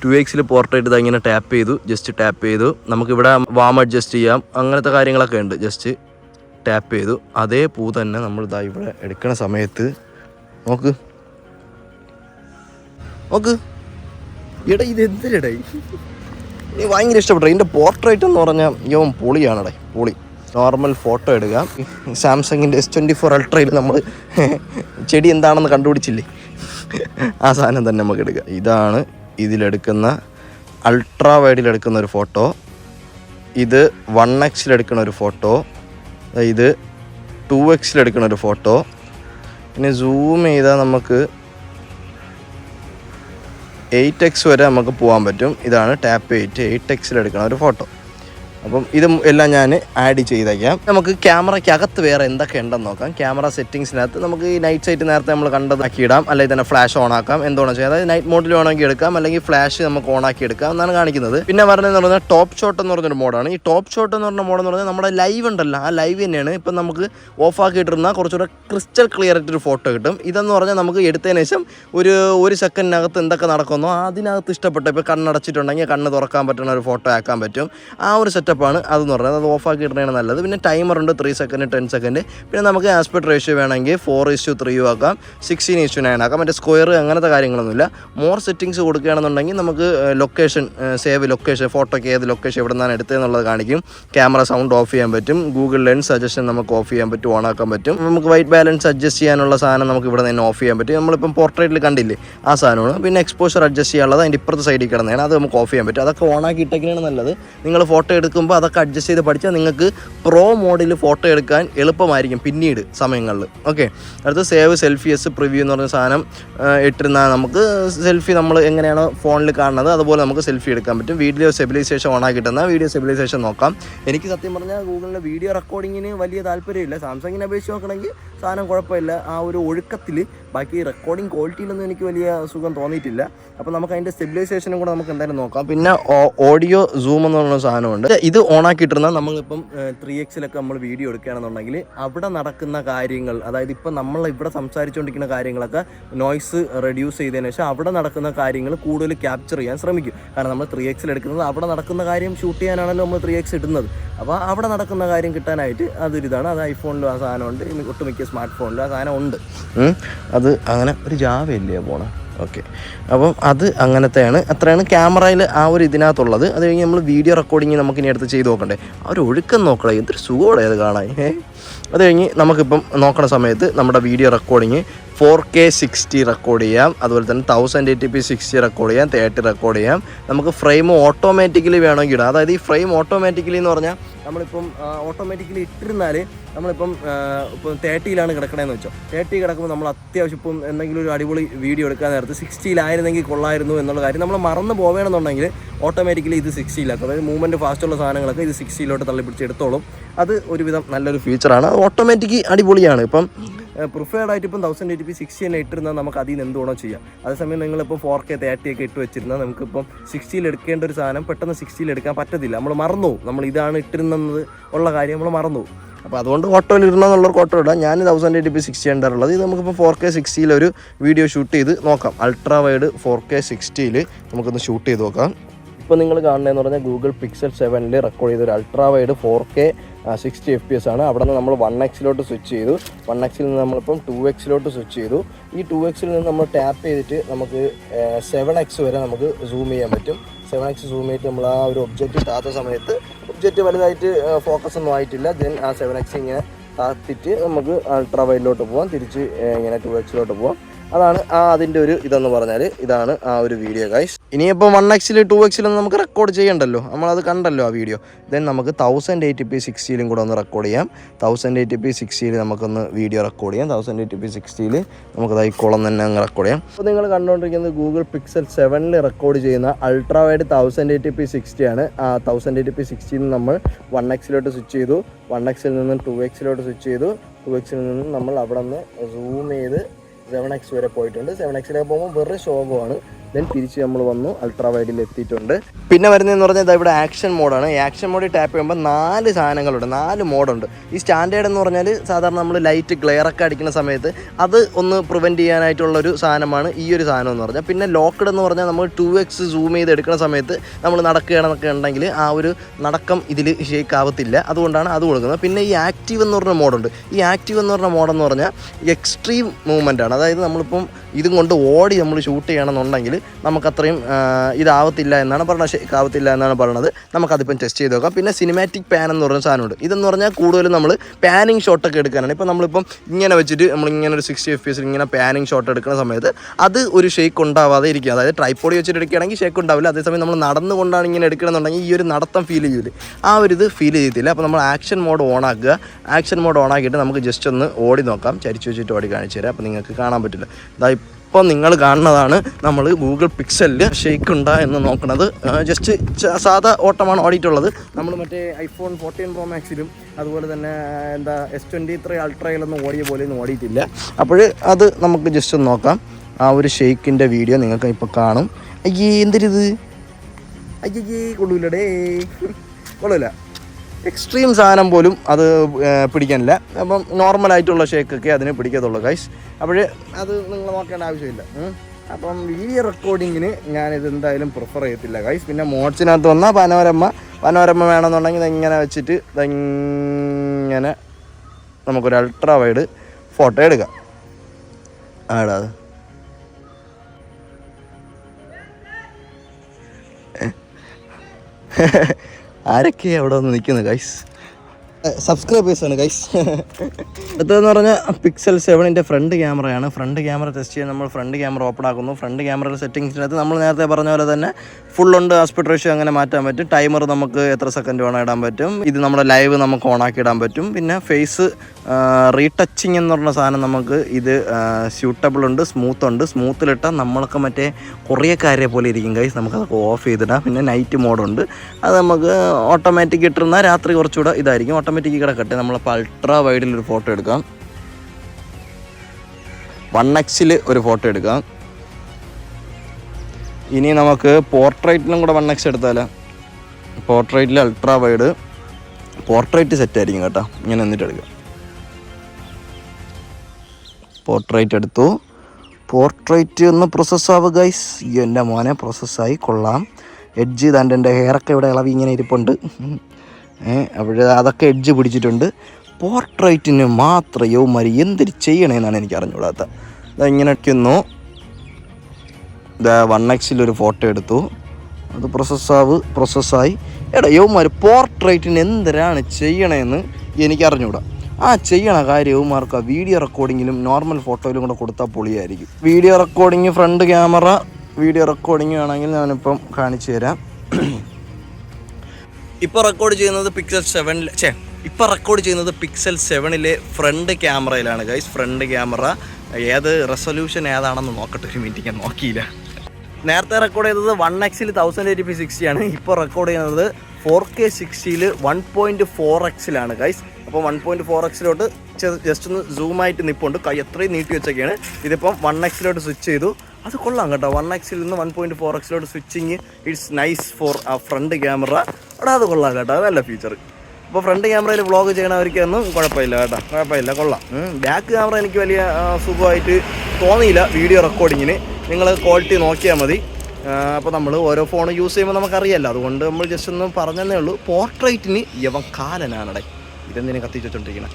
ടു എക്സിൽ പോർട്രേറ്റ് ഇതാ ഇങ്ങനെ ടാപ്പ് ചെയ്തു. ജസ്റ്റ് ടാപ്പ് ചെയ്തു. നമുക്കിവിടെ വാം അഡ്ജസ്റ്റ് ചെയ്യാം. അങ്ങനത്തെ കാര്യങ്ങളൊക്കെ ഉണ്ട്. ജസ്റ്റ് ടാപ്പ് ചെയ്തു. അതേ പൂ തന്നെ നമ്മൾ ഇതാ ഇവിടെ എടുക്കുന്ന സമയത്ത് നോക്ക്. നോക്ക്. എടാ ഇത് എന്തിനടേ നീ ഭയങ്കര ഇഷ്ടപ്പെട്ടു. ഇതിന്റെ പോർട്രേറ്റ് എന്ന് പറഞ്ഞാൽ യോം പൊളിയാണടേ പൊളി. നോർമൽ ഫോട്ടോ എടുക്കാം. സാംസങ്ങിന്റെ എസ് ട്വന്റി ഫോർ അൾട്രയിൽ നമ്മൾ ചെടി എന്താണെന്ന് കണ്ടുപിടിച്ചില്ലേ? ആ സാധനം തന്നെ നമുക്ക് എടുക്കുക ഇതാണ് ഇതിലെടുക്കുന്ന അൾട്രാ വൈഡിലെടുക്കുന്ന ഒരു ഫോട്ടോ ഇത് വൺ എക്സിലെടുക്കുന്ന ഒരു ഫോട്ടോ ഇത് ടു എക്സിലെടുക്കണ ഒരു ഫോട്ടോ പിന്നെ സൂം ചെയ്താൽ നമുക്ക് എയ്റ്റ് എക്സ് വരെ നമുക്ക് പോകാൻ പറ്റും. ഇതാണ് ടാപ്പ് എയ്റ്റ് എയ്റ്റ് എക്സിൽ എടുക്കുന്ന ഒരു ഫോട്ടോ അപ്പം ഇതും എല്ലാം ഞാൻ ആഡ് ചെയ്തേക്കാം. നമുക്ക് ക്യാമറയ്ക്ക് അകത്ത് വേറെ എന്തൊക്കെ ഉണ്ടെന്ന് നോക്കാം. ക്യാമറ സെറ്റിങ്സിനകത്ത് നമുക്ക് ഈ നൈറ്റ് സൈറ്റ് നേരത്തെ നമ്മൾ കണ്ടതാക്കി ഇടാം. അല്ലെങ്കിൽ തന്നെ ഫ്ലാഷ് ഓൺ ആക്കാം. എന്തോണം ചെയ്യാം അതായത് നൈറ്റ് മോഡിൽ വേണമെങ്കിൽ എടുക്കാം. അല്ലെങ്കിൽ ഫ്ലാഷ് നമുക്ക് ഓൺ ആക്കി എടുക്കാം എന്നാണ് കാണിക്കുന്നത്. പിന്നെ പറഞ്ഞതെന്ന് പറഞ്ഞാൽ ടോപ്പ് ഷോട്ട് എന്ന് പറഞ്ഞൊരു മോഡാണ് ഈ ടോപ്പ് ഷോട്ട് എന്ന് പറഞ്ഞ മോഡ് എന്ന് പറഞ്ഞാൽ നമ്മുടെ ലൈവ് ഉണ്ടല്ലോ. ആ ലൈവ് തന്നെയാണ്. ഇപ്പം നമുക്ക് ഓഫ് ആക്കിയിട്ടിരുന്നാൽ കുറച്ചുകൂടെ ക്രിസ്റ്റൽ ക്ലിയർ ആയിട്ടൊരു ഫോട്ടോ കിട്ടും. ഇതെന്ന് പറഞ്ഞാൽ നമുക്ക് എടുത്തതിന് ശേഷം ഒരു ഒരു സെക്കൻഡിനകത്ത് എന്തൊക്കെ നടക്കുന്നോ അതിനകത്ത് ഇഷ്ടപ്പെട്ട ഇപ്പോൾ കണ്ണടച്ചിട്ടുണ്ടെങ്കിൽ കണ്ണ് തുറക്കാൻ പറ്റുന്ന ഒരു ഫോട്ടോ ആക്കാൻ പറ്റും. ആ ഒരു സെറ്റപ്പാണ് അതെന്ന് പറഞ്ഞാൽ അത് ഓഫാക്കി ഇടുന്നതാണ് നല്ലത്. പിന്നെ ടൈമർ ഉണ്ട് ത്രീ സെക്കൻഡ് ടെൻ സെക്കൻഡ് പിന്നെ നമുക്ക് ആസ്പെക്ട് റേഷ്യോ വേണമെങ്കിൽ ഫോർ ഇഷ്യൂ ത്രീയും ആക്കാം. സിക്സ്റ്റീൻ ഇഷ്യൂ നയൻ ആക്കാം. മറ്റേ സ്ക്വയർ അങ്ങനത്തെ കാര്യങ്ങളൊന്നുമില്ല. മോർ സെറ്റിങ്സ് കൊടുക്കുകയാണെന്നുണ്ടെങ്കിൽ നമുക്ക് ലൊക്കേഷൻ സേവ് ലൊക്കേഷൻ ഫോട്ടോയ്ക്ക് ഏത് ലൊക്കേഷൻ എവിടെ നിന്നാണ് എടുത്തതെന്നുള്ളത് കാണിക്കും. ക്യാമറ സൗണ്ട് ഓഫ് ചെയ്യാൻ പറ്റും. ഗൂഗിൾ ലെൻസ് സജഷൻ നമുക്ക് ഓഫ് ചെയ്യാൻ പറ്റും ഓൺ ആക്കാൻ പറ്റും. നമുക്ക് വൈറ്റ് ബാലൻസ് അഡ്ജസ്റ്റ് ചെയ്യാനുള്ള സാധനം നമുക്ക് ഇവിടെ നിന്ന് ഓഫ് ചെയ്യാൻ പറ്റും. നമ്മളിപ്പം പോർട്രേറ്റിൽ കണ്ടില്ലേ ആ സാധനമാണ്. പിന്നെ എക്സ്പോഷർ അഡ്ജസ്റ്റ് ചെയ്യാനുള്ളത് അതിന്റെ ഇപ്പുറത്തെ സൈഡിൽ കിടന്നതാണ്. അത് നമുക്ക് ഓഫ് ചെയ്യാൻ പറ്റും. അതൊക്കെ ഓൺ ആക്കി ഇട്ടേക്കാണ് നല്ലത്. നിങ്ങൾ ഫോട്ടോ എടുക്കുമ്പോൾ അതൊക്കെ അഡ്ജസ്റ്റ് ചെയ്ത് പഠിച്ചാൽ നിങ്ങൾക്ക് പ്രോ മോഡിൽ ഫോട്ടോ എടുക്കാൻ എളുപ്പമായിരിക്കും പിന്നീട് സമയങ്ങളിൽ. ഓക്കെ അടുത്ത് സേവ് സെൽഫിയസ് പ്രിവ്യൂ എന്ന് പറഞ്ഞ സാധനം ഇട്ടിരുന്നാൽ നമുക്ക് സെൽഫി നമ്മൾ എങ്ങനെയാണോ ഫോണിൽ കാണുന്നത് അതുപോലെ നമുക്ക് സെൽഫി എടുക്കാൻ പറ്റും. വീഡിയോ സ്റ്റെബിലൈസേഷൻ ഓൺ കിട്ടുന്ന വീഡിയോ സ്റ്റെബിലൈസേഷൻ നോക്കാം. എനിക്ക് സത്യം പറഞ്ഞാൽ ഗൂഗിളിന്റെ വീഡിയോ റെക്കോർഡിങ്ങിന് വലിയ താല്പര്യമില്ല. സാംസങ്ങിനെ അപേക്ഷിച്ച് നോക്കണമെങ്കിൽ സാധനം കുഴപ്പമില്ല. ആ ഒരു ഒഴുക്കത്തിൽ ബാക്കി റെക്കോർഡിംഗ് ക്വാളിറ്റിയിലൊന്നും എനിക്ക് വലിയ സുഖം തോന്നിയിട്ടില്ല. അപ്പോൾ നമുക്ക് അതിന്റെ സ്റ്റെബിലൈസേഷനും കൂടെ നമുക്ക് എന്തായാലും നോക്കാം. പിന്നെ ഓഡിയോ സൂം എന്ന് പറയുന്ന സാധനമുണ്ട്. ഇത് ഓൺ ആക്കിയിട്ടിരുന്നാൽ നമ്മളിപ്പം ത്രീ എക്സിലൊക്കെ നമ്മൾ വീഡിയോ എടുക്കുകയാണെന്നുണ്ടെങ്കിൽ അവിടെ നടക്കുന്ന കാര്യങ്ങൾ അതായത് ഇപ്പം നമ്മൾ ഇവിടെ സംസാരിച്ചുകൊണ്ടിരിക്കുന്ന കാര്യങ്ങളൊക്കെ നോയ്സ് റെഡ്യൂസ് ചെയ്തതിന് ശേഷം അവിടെ നടക്കുന്ന കാര്യങ്ങൾ കൂടുതൽ ക്യാപ്ചർ ചെയ്യാൻ ശ്രമിക്കും. കാരണം നമ്മൾ ത്രീ എക്സിൽ എടുക്കുന്നത് അവിടെ നടക്കുന്ന കാര്യം ഷൂട്ട് ചെയ്യാനാണല്ലോ നമ്മൾ ത്രീ എക്സ് ഇടുന്നത്. അപ്പോൾ അവിടെ നടക്കുന്ന കാര്യം കിട്ടാനായിട്ട് അതൊരിതാണ്. അത് ഐഫോണിലും ആ സാധനമുണ്ട്. ഒട്ടുമിക്ക സ്മാർട്ട് ഫോണിലും ആ സാധനം ഉണ്ട്. അത് അങ്ങനെ ഒരു ജാവയല്ലേ പോണ? ഓക്കെ അപ്പം അത് അങ്ങനത്തെയാണ്. അത്രയാണ് ക്യാമറയിൽ ആ ഒരു ഇതിനകത്തുള്ളത്. അത് കഴിഞ്ഞ് നമ്മൾ വീഡിയോ റെക്കോർഡിങ് നമുക്ക് ഇനി അടുത്ത് ചെയ്ത് നോക്കണ്ടേ? ആ ഒരു ഒഴുക്കം നോക്കണേ. എന്തൊരു സുഖമാണ് അത് കാണാൻ. ഏ അത് കഴിഞ്ഞ് നമുക്കിപ്പം നോക്കണ സമയത്ത് നമ്മുടെ video recording four K sixty record ചെയ്യാം. അതുപോലെ തന്നെ thousand eighty P sixty record ചെയ്യാം. തേർട്ടി റെക്കോർഡ് ചെയ്യാം. നമുക്ക് ഫ്രെയിം ഓട്ടോമാറ്റിക്കലി വേണമെങ്കിൽ ഇടാം. അതായത് ഈ ഫ്രെയിം ഓട്ടോമാറ്റിക്കലി എന്ന് പറഞ്ഞാൽ നമ്മളിപ്പം ഓട്ടോമാറ്റിക്കലി ഇട്ടിരുന്നാൽ നമ്മളിപ്പം ഇപ്പം തേർട്ടിയിലാണ് കിടക്കണതെന്ന് വെച്ചോ. തേർട്ടി കിടക്കുമ്പോൾ നമ്മൾ അത്യാവശ്യം ഇപ്പം എന്തെങ്കിലും ഒരു അടിപൊളി വീഡിയോ എടുക്കാൻ നേരത്ത് സിക്സ്റ്റിയിലായിരുന്നെങ്കിൽ കൊള്ളായിരുന്നു എന്നുള്ള കാര്യം നമ്മൾ മറന്നു പോവേണമെന്നുണ്ടെങ്കിൽ ഓട്ടോമാറ്റിക്കലി ഇത് സിക്സ്റ്റിയിലാക്കും അതായത് മൂവ്മെന്റ് ഫാസ്റ്റുള്ള സാധനങ്ങളൊക്കെ ഇത് സിക്സ്റ്റിയിലോട്ട് തള്ളിപ്പിടിച്ച് എടുത്തോളും. അത് ഒരുവിധം നല്ലൊരു ഫീച്ചറാണ് അത് ഓട്ടോമാറ്റിക് അടിപൊളിയാണ്. ഇപ്പം പ്രിഫേർഡ് ആയിട്ട് ഇപ്പം തൗസൻഡ് എയ്റ്റ് പി സിക്സ്റ്റി തന്നെ ഇട്ടിരുന്നാൽ നമുക്ക് അതിൽ നിന്ന് എന്തുവേണോ ചെയ്യാം. അതേസമയം നിങ്ങളിപ്പോൾ ഫോർ കെ തേർട്ടി ഒക്കെ ഇട്ട് വെച്ചിരുന്നാൽ നമുക്കിപ്പം സിക്സ്റ്റിയിൽ എടുക്കേണ്ട ഒരു സാധനം പെട്ടെന്ന് സിക്സ്റ്റിയിൽ എടുക്കാൻ പറ്റത്തില്ല. നമ്മൾ മറന്നു. നമ്മൾ ഇതാണ് ഇട്ടിരുന്നത് ഉള്ള കാര്യം നമ്മൾ മറന്നു. അപ്പോൾ അതുകൊണ്ട് ഓട്ടോയിൽ ഇടണമെന്നുള്ളവർക്ക് ഓട്ടോ ഇടാം. ഞാൻ തൗസൻഡ് എയ്റ്റ് പി സിക്സ്റ്റി ഉണ്ടാറുള്ളത് ഇത് നമുക്കിപ്പോൾ ഫോർ കെ സിക്സ്റ്റിയിൽ ഒരു വീഡിയോ ഷൂട്ട് ചെയ്ത് നോക്കാം. അൾട്രാ വൈഡ് ഫോർ കെ സിക്സ്റ്റിയിൽ നമുക്കൊന്ന് ഷൂട്ട് ചെയ്ത് നോക്കാം. ഇപ്പോൾ നിങ്ങൾ കാണുന്നതെന്ന് പറഞ്ഞാൽ ഗൂഗിൾ പിക്സൽ സെവനിൽ റെക്കോർഡ് ചെയ്ത ഒരു ultra wide four K sixty F P S ആണ്. അവിടെ നിന്ന് നമ്മൾ വൺ എക്സിലോട്ട് സ്വിച്ച് ചെയ്തു. വൺ എക്സിൽ നിന്ന് നമ്മളിപ്പം ടു എക്സിലോട്ട് സ്വിച്ച് ചെയ്തു. ഈ ടു എക്സിൽ നിന്ന് നമ്മൾ ടാപ്പ് ചെയ്തിട്ട് നമുക്ക് സെവൻ എക്സ് വരെ നമുക്ക് സൂം ചെയ്യാൻ പറ്റും. സെവൻ എക്സ് സൂം ചെയ്തിട്ട് നമ്മൾ ആ ഒരു ഒബ്ജക്റ്റ് താത്ത സമയത്ത് ഒബ്ജക്റ്റ് വലുതായിട്ട് ഫോക്കസ് ഒന്നും ആയിട്ടില്ല. ദെൻ ആ സെവൻ എക്സ് ഇങ്ങനെ താത്തിട്ട് നമുക്ക് അൾട്രാ വൈഡിലോട്ട് പോകാം തിരിച്ച് ഇങ്ങനെ ടു എക്സിലോട്ട് പോകാം അതാണ് ആ അതിന്റെ ഒരു ഇതെന്ന് പറഞ്ഞാൽ ഇതാണ് ആ ഒരു വീഡിയോ ഗൈസ് ഇനിയിപ്പോൾ വൺ എക്സിൽ ടു എക്സിലൊന്നും നമുക്ക് റെക്കോർഡ് ചെയ്യണ്ടല്ലോ. നമ്മളത് കണ്ടല്ലോ ആ വീഡിയോ ദെൻ നമുക്ക് തൗസൻഡ് എയ്റ്റി പി സിക്സ്റ്റിയിലും കൂടെ ഒന്ന് റെക്കോർഡ് ചെയ്യാം. തൗസൻഡ് എയ്റ്റി പി സിക്സ്റ്റിയിൽ നമുക്കൊന്ന് വീഡിയോ റെക്കോർഡ് ചെയ്യാം. തൗസൻഡ് എയ്റ്റി പി സിക്സ്റ്റിയിൽ നമുക്കത് തൈക്കോളം കുളം തന്നെ അങ്ങ് റെക്കോർഡ് ചെയ്യാം. അപ്പോൾ നിങ്ങൾ കണ്ടുകൊണ്ടിരിക്കുന്നത് ഗൂഗിൾ പിക്സൽ സെവനിൽ റെക്കോർഡ് ചെയ്യുന്ന ultra wide thousand eighty P സിക്സ്റ്റിയാണ് ആ തൗസൻഡ് എയ്റ്റി പി സിക്സ്റ്റിയിൽ നിന്ന് നമ്മൾ വൺ എക്സിലോട്ട് സ്വിച്ച് ചെയ്തു. വൺ എക്സിൽ നിന്ന് ടു എക്സിലോട്ട് സ്വിച്ച് ചെയ്തു. ടു എക്സിൽ നിന്ന് നമ്മൾ അവിടെ നിന്ന് സൂം ചെയ്ത് സെവൻ എക്സ് വരെ പോയിട്ടുണ്ട്. സെവൻ എക്സിലേക്ക് പോകുമ്പോൾ വെറും ശോകമാണ് ദെൻ തിരിച്ച് നമ്മൾ വന്നു അൾട്രാ വൈഡിൽ എത്തിയിട്ടുണ്ട്. പിന്നെ വരുന്നതെന്ന് പറഞ്ഞാൽ ഇതാ ഇവിടെ ആക്ഷൻ മോഡാണ് ഈ ആക്ഷൻ മോഡിൽ ടാപ്പ് ചെയ്യുമ്പോൾ നാല് സാധനങ്ങളുണ്ട് നാല് മോഡുണ്ട് ഈ സ്റ്റാൻഡേർഡ് എന്ന് പറഞ്ഞാൽ സാധാരണ നമ്മൾ ലൈറ്റ് ഗ്ലെയർ ഒക്കെ അടിക്കുന്ന സമയത്ത് അത് ഒന്ന് പ്രിവെന്റ് ചെയ്യാനായിട്ടുള്ളൊരു സാധനമാണ് ഈ ഒരു സാധനം എന്ന് പറഞ്ഞാൽ പിന്നെ ലോക്കഡ് എന്ന് പറഞ്ഞാൽ നമ്മൾ ടു എക്സ് സൂം ചെയ്ത് എടുക്കുന്ന സമയത്ത് നമ്മൾ നടക്കുകയാണെന്നൊക്കെ ഉണ്ടെങ്കിൽ ആ ഒരു നടക്കം ഇതിൽ ഷേക്ക് ആവത്തില്ല. അതുകൊണ്ടാണ് അത് കൊടുക്കുന്നത്. പിന്നെ ഈ ആക്റ്റീവ് എന്ന് പറഞ്ഞ മോഡുണ്ട് ഈ ആക്റ്റീവ് എന്ന് പറഞ്ഞ മോഡെന്ന് പറഞ്ഞാൽ എക്സ്ട്രീം മൂവ്മെന്റ് ആണ്. അതായത് നമ്മളിപ്പം ഇതും കൊണ്ട് ഓടി നമ്മൾ ഷൂട്ട് ചെയ്യണമെന്നുണ്ടെങ്കിൽ നമുക്കത്രയും ഇതാവത്തില്ല എന്നാണ് പറഞ്ഞത് ഷേക്ക് ആവത്തില്ല എന്നാണ് പറയുന്നത് നമുക്കതിപ്പം ടെസ്റ്റ് ചെയ്ത് നോക്കാം. പിന്നെ സിനിമാറ്റിക് പാൻ എന്ന് പറഞ്ഞ സാധനമുണ്ട്. ഇതെന്ന് പറഞ്ഞാൽ കൂടുതലും നമ്മൾ പാനിങ് ഷോട്ടൊക്കെ എടുക്കാനാണ്. ഇപ്പോൾ നമ്മളിപ്പം ഇങ്ങനെ വെച്ചിട്ട് നമ്മൾ ഇങ്ങനെ ഒരു സിക്സ്റ്റി എഫ് പിസിൽ ഇങ്ങനെ പാനിങ് ഷോട്ട് എടുക്കുന്ന സമയത്ത് അത് ഒരു ഷേക്ക് ഉണ്ടാവാതെ ഇരിക്കുക അതായത് ട്രൈപ്പോഡി വെച്ചിട്ട് എടുക്കുകയാണെങ്കിൽ ഷേക്ക് ഉണ്ടാവില്ല. അതേസമയം നമ്മൾ നടന്നുകൊണ്ടാണ് ഇങ്ങനെ എടുക്കണമെന്നുണ്ടെങ്കിൽ ഈ ഒരു നടത്തം ഫീൽ ചെയ്യില്ല ആ ഒരു ഇത് ഫീൽ ചെയ്യത്തില്ല. അപ്പോൾ നമ്മൾ ആക്ഷൻ മോഡ് ഓൺ ആക്കുക. ആക്ഷൻ മോഡ് ഓൺ ആക്കിയിട്ട് നമുക്ക് ജസ്റ്റ് ഒന്ന് ഓടി നോക്കാം. ചരിച്ചു വെച്ചിട്ട് ഓടി കാണിച്ചു തരാം. അപ്പോൾ നിങ്ങൾക്ക് കാണാൻ പറ്റില്ല. ഇതാ ഇപ്പോൾ നിങ്ങൾ കാണുന്നതാണ് നമ്മൾ ഗൂഗിൾ പിക്സലിൽ ഷെയ്ക്ക് ഉണ്ടാ എന്ന് നോക്കുന്നത് ജസ്റ്റ് സാധാ ഓട്ടമാണ് ഓടിയിട്ടുള്ളത്. നമ്മൾ മറ്റേ ഐഫോൺ ഫോർട്ടീൻ പ്രോ മാക്സിലും അതുപോലെ തന്നെ എന്താ എസ് ട്വന്റി ത്രീ അൾട്രയിലൊന്നും ഓടിയ പോലെ ഒന്നും ഓടിയിട്ടില്ല. അപ്പോൾ അത് നമുക്ക് ജസ്റ്റ് ഒന്ന് നോക്കാം. ആ ഒരു ഷെയ്ക്കിന്റെ വീഡിയോ നിങ്ങൾക്ക് ഇപ്പോൾ കാണും. അയ്യേ എന്തൊരിത്? അയ്യേ കൊള്ളൂലടേ. കൊള്ളൂല. എക്സ്ട്രീം സാധനം പോലും അത് പിടിക്കാനില്ല. അപ്പം നോർമലായിട്ടുള്ള ഷേക്കൊക്കെ അതിന് പിടിക്കത്തുള്ളൂ ഗൈസ് അപ്പോൾ അത് നിങ്ങൾ നോക്കേണ്ട ആവശ്യമില്ല. അപ്പം വീഡിയോ റെക്കോർഡിങ്ങിന് ഞാനിത് എന്തായാലും പ്രിഫർ ചെയ്യത്തില്ല ഗൈസ് പിന്നെ മോഡ്സിനകത്ത് വന്നാൽ പനോരമ പനോരമ വേണമെന്നുണ്ടെങ്കിൽ ഇതെങ്ങനെ വെച്ചിട്ട് ഇതെങ്ങനെ നമുക്കൊരു അൾട്രാ വൈഡ് ഫോട്ടോ എടുക്കാം. ആടാ ആരൊക്കെയാണ് അവിടെ വന്ന് നിൽക്കുന്നത് ഗൈസ് സബ്സ്ക്രൈബേഴ്സ് ആണ് ഗൈസ് അടുത്തതെന്ന് പറഞ്ഞാൽ പിക്സൽ സെവനിന്റെ ഫ്രണ്ട് ക്യാമറയാണ് ഫ്രണ്ട് ക്യാമറ ടെസ്റ്റ് ചെയ്യാൻ നമ്മൾ ഫ്രണ്ട് ക്യാമറ ഓപ്പൺ ആക്കുന്നു. ഫ്രണ്ട് ക്യാമറയുടെ സെറ്റിങ്സിനകത്ത് നമ്മൾ നേരത്തെ പറഞ്ഞ പോലെ തന്നെ ഫുൾ ഉണ്ട് ആസ്പെക്ട് റേഷ്യോ അങ്ങനെ മാറ്റാൻ പറ്റും. ടൈമർ നമുക്ക് എത്ര സെക്കൻഡ് വേണം ഇടാൻ പറ്റും. ഇത് നമ്മുടെ ലൈവ് നമുക്ക് ഓൺ ആക്കി ഇടാൻ പറ്റും. പിന്നെ ഫേസ് റീടച്ചിങ് എന്ന് പറഞ്ഞ സാധനം നമുക്ക് ഇത് സ്യൂട്ടബിൾ ഉണ്ട് സ്മൂത്ത് ഉണ്ട്. സ്മൂത്തിലിട്ടാൽ നമ്മളൊക്കെ മറ്റേ കൊറിയക്കാരെ പോലെ ഇരിക്കും. കൈസ് നമുക്കതൊക്കെ ഓഫ് ചെയ്തിടാം. പിന്നെ നൈറ്റ് മോഡുണ്ട് അത് നമുക്ക് ഓട്ടോമാറ്റിക് ഇട്ടിരുന്നാൽ രാത്രി കുറച്ചുകൂടെ ഇതായിരിക്കും. ഓട്ടോമാറ്റിക് കിടക്കട്ടെ നമ്മളപ്പോൾ അൾട്രാ വൈഡിൽ ഒരു ഫോട്ടോ എടുക്കാം. വൺ എക്സിൽ ഒരു ഫോട്ടോ എടുക്കാം. ഇനി നമുക്ക് പോർട്രേറ്റിലും കൂടെ വൺ എക്സ് എടുത്താലോ? പോർട്രേറ്റിൽ അൾട്രാ വൈഡ് പോർട്രേറ്റ് സെറ്റ് ആയിരിക്കും കേട്ടോ. ഇങ്ങനെ എന്നിട്ട് എടുക്കാം. പോർട്രേറ്റ് എടുത്തു. പോർട്രേറ്റ് ഒന്ന് പ്രോസസ് ആവുക ഗൈസ് എന്റെ മോനെ പ്രോസസ്സായി കൊള്ളാം. എഡ്ജ് ഇതാണ്ട് എന്റെ ഹെയറൊക്കെ ഇവിടെ ഇളവി ഇങ്ങനെ ഇരിപ്പുണ്ട്. അവിടെ അതൊക്കെ എഡ്ജ് പിടിച്ചിട്ടുണ്ട്. പോർട്രേറ്റിന് മാത്രം യൗമാരി എന്തിരി ചെയ്യണേന്നാണ് എനിക്ക് അറിഞ്ഞുകൂടാത്ത. ഇതാ ഒന്നു വൺ എക്സിലൊരു ഫോട്ടോ എടുത്തു. അത് പ്രോസസ്സാവ് പ്രോസസ്സായി എടാ യൗമാർ പോർട്രേറ്റിന് എന്തിനാണ് ചെയ്യണേന്ന് എനിക്ക് അറിഞ്ഞുകൂടാ. ആ ചെയ്യണ കാര്യവും യൗമാർക്ക് ആ വീഡിയോ റെക്കോർഡിങ്ങിലും നോർമൽ ഫോട്ടോയിലും കൂടെ കൊടുത്താൽ പൊളിയായിരിക്കും. Video recording front camera video recording ആണെങ്കിൽ ഞാനിപ്പം കാണിച്ചു തരാം. ഇപ്പോൾ റെക്കോർഡ് ചെയ്യുന്നത് പിക്സൽ സെവനിൽ ചേ ഇപ്പോൾ റെക്കോർഡ് ചെയ്യുന്നത് പിക്സൽ സെവനിലെ ഫ്രണ്ട് ക്യാമറയിലാണ് ഗൈസ് ഫ്രണ്ട് ക്യാമറ ഏത് റെസൊല്യൂഷൻ ഏതാണെന്ന് നോക്കട്ടെ. ഒരു മിനിറ്റ് ഞാൻ നോക്കിയില്ല. നേരത്തെ റെക്കോർഡ് ചെയ്തത് വൺ എക്സിൽ തൗസൻഡ് എയ്റ്റി പി സിക്സ്റ്റി ആണ്. ഇപ്പോൾ റെക്കോർഡ് ചെയ്യുന്നത് ഫോർ കെ സിക്സ്റ്റിയിൽ വൺ പോയിന്റ് ഫോർ എക്സിലാണ് ഗൈസ് അപ്പോൾ വൺ പോയിന്റ് ഫോർ എക്സിലോട്ട് ജസ്റ്റ് ഒന്ന് സൂമായിട്ട് നിൽപ്പുണ്ട് കൈ എത്രയും നീട്ടി വെച്ചൊക്കെയാണ്. ഇതിപ്പം വൺ എക്സിലോട്ട് സ്വിച്ച് ചെയ്തു. അത് കൊള്ളാം കേട്ടോ. വൺ എക്സിൽ നിന്ന് വൺ പോയിന്റ് ഫോർ എക്സിലോട്ട് സ്വിച്ചിങ് ഇറ്റ്സ് നൈസ് ഫോർ ആ ഫ്രണ്ട് ക്യാമറ അവിടെ അത് കൊള്ളാം കേട്ടോ. നല്ല ഫീച്ചർ അപ്പോൾ ഫ്രണ്ട് ക്യാമറയിൽ വ്ളോഗ് ചെയ്യണവർക്കൊന്നും കുഴപ്പമില്ല കേട്ടോ. കുഴപ്പമില്ല കൊള്ളാം. ബാക്ക് ക്യാമറ എനിക്ക് വലിയ സുഖമായിട്ട് തോന്നിയില്ല വീഡിയോ റെക്കോർഡിങ്ങിന് നിങ്ങൾ ക്വാളിറ്റി നോക്കിയാൽ മതി. അപ്പോൾ നമ്മൾ ഓരോ ഫോൺ യൂസ് ചെയ്യുമ്പോൾ നമുക്കറിയാമല്ലോ അതുകൊണ്ട് നമ്മൾ ജസ്റ്റ് ഒന്ന് പറഞ്ഞതേ ഉള്ളൂ. പോർട്രേറ്റിന് യവൻ കാലനാണടെ. ഇതെന്തിനും കത്തിച്ച് വെച്ചോണ്ടിരിക്കണേ